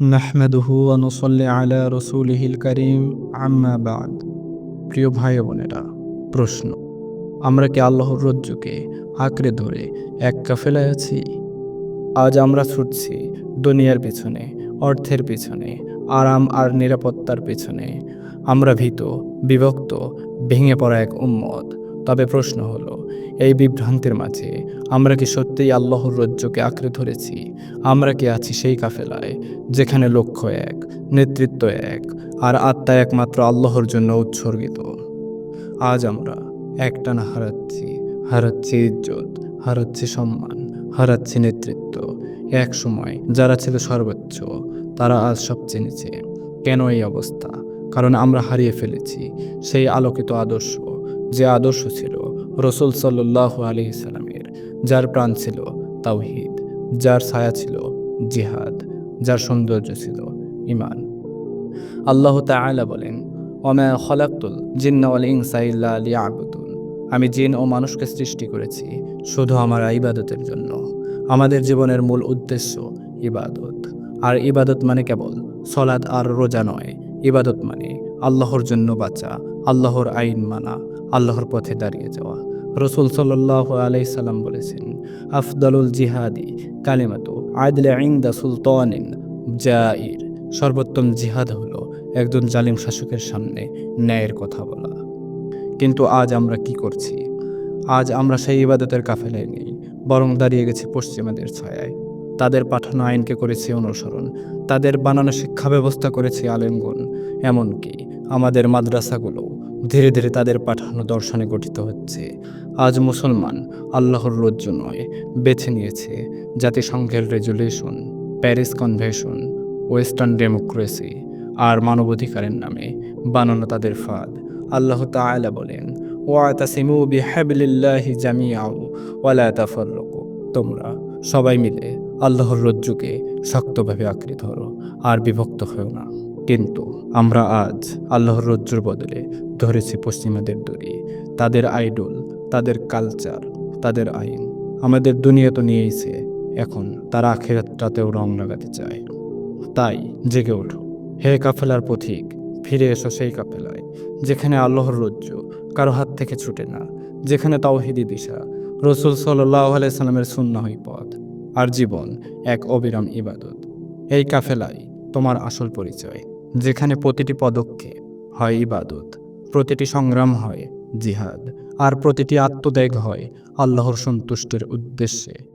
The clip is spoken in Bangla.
নাহমেদহু অনুসল্লি আলা রসুলহিল করিম। আম্মা বাদ। প্রিয় ভাই বোনেরা, প্রশ্ন। আমরা কি আল্লাহর রজ্জুকে আঁকড়ে ধরে এক কাফেলায় আছি? আজ আমরা ছুটছি দুনিয়ার পিছনে, অর্থের পিছনে, আরাম আর নিরাপত্তার পিছনে। আমরা ভীত, বিভক্ত, ভেঙে পড়া এক উম্মত। তবে প্রশ্ন হলো, এই বিভ্রান্তির মাঝে আমরা কি সত্যিই আল্লাহর রজ্জুকে আঁকড়ে ধরেছি? আমরা কি আছি সেই কাফেলায় যেখানে লক্ষ্য এক, নেতৃত্ব এক আর আত্মা একমাত্র আল্লাহর জন্য উৎসর্গিত? আজ আমরা একটানা হারাচ্ছি হারাচ্ছি ইজ্জত, হারাচ্ছি সম্মান, হারাচ্ছি নেতৃত্ব। এক সময় যারা ছিল সর্বোচ্চ, তারা আজ সবচেয়ে নিচে কেন এই অবস্থা, কারণ আমরা হারিয়ে ফেলেছি সেই আলোকিত আদর্শ। যে আদর্শ ছিল রসুল সাল্লাহ আলি সাল্লামের যার প্রাণ ছিল তাওহিদ, যার ছায়া ছিল জিহাদ, যার সৌন্দর্য ছিল ইমান আল্লাহ তাআলা বলেন, ওমা খলাক্তুল জিন্নাওয়াল ইনসা ইল্লা লিয়াবুদুন। আমি জিন ও মানুষকে সৃষ্টি করেছি শুধু আমার ইবাদতের জন্য। আমাদের জীবনের মূল উদ্দেশ্য ইবাদত। আর ইবাদত মানে কেবল সলাদ আর রোজা নয়। ইবাদত মানে আল্লাহর জন্য বাঁচা, আল্লাহর আইন মানা আল্লাহর পথে দাঁড়িয়ে যাওয়া। রসুল সাল্লাহ আলাই সাল্লাম বলেছেন, আফদালুল জিহাদি কালিমাতু আদলে আইন্দা সুলতানিন জাইর। সর্বোত্তম জিহাদ হলো একজন জালিম শাসকের সামনে ন্যায়ের কথা বলা। কিন্তু আজ আমরা কি করছি? আজ আমরা সেই ইবাদতের কাফেলায় নেই, বরং দাঁড়িয়ে গেছি পশ্চিমাদের ছায়ায়। তাদের পাঠানো আইনকে করেছি অনুসরণ, তাদের বানানো শিক্ষা ব্যবস্থা করেছি আলেমগুন এমনকি আমাদের মাদ্রাসাগুলো ধীরে ধীরে তাদের পাঠানো দর্শনে গঠিত হচ্ছে। আজ মুসলমান আল্লাহর রজ্জু নয়, বেছে নিয়েছে জাতিসংঘের resolution, Paris convention, western democracy আর মানবাধিকারের নামে বানানো তাদের ফাঁদ। আল্লাহ তাআলা বলেন তোমরা সবাই মিলে আল্লাহর রজ্জুকে শক্তভাবে আঁকড়ে ধরো আর বিভক্ত হও না। কিন্তু আমরা আজ আল্লাহর রজ্জুর বদলে ধরেছি পশ্চিমাদের দড়ি, তাদের আইডল, তাদের কালচার, তাদের আইন। আমাদের দুনিয়া তো নিয়েইছে, এখন তারা আখেরাতটাতেও রং লাগাতে চায়। তাই জেগে ওঠো। হে কাফেলার পথিক, ফিরে এসো সেই কাফেলায়, যেখানে আল্লাহর রজ্জ কারও হাত থেকে ছুটে না, যেখানে তাওহিদি দিশা রসুল সাল্লাহ আলাইসাল্লামের সুন্নাহই পথ আর জীবন এক অবিরাম ইবাদত। এই কাফেলাই তোমার আসল পরিচয়, যেখানে প্রতিটি পদক্ষেপ হয় ইবাদত, প্রতিটি সংগ্রাম হয় জিহাদ, আর প্রতিটি আত্মত্যাগ হয় আল্লাহর সন্তুষ্টের উদ্দেশ্যে।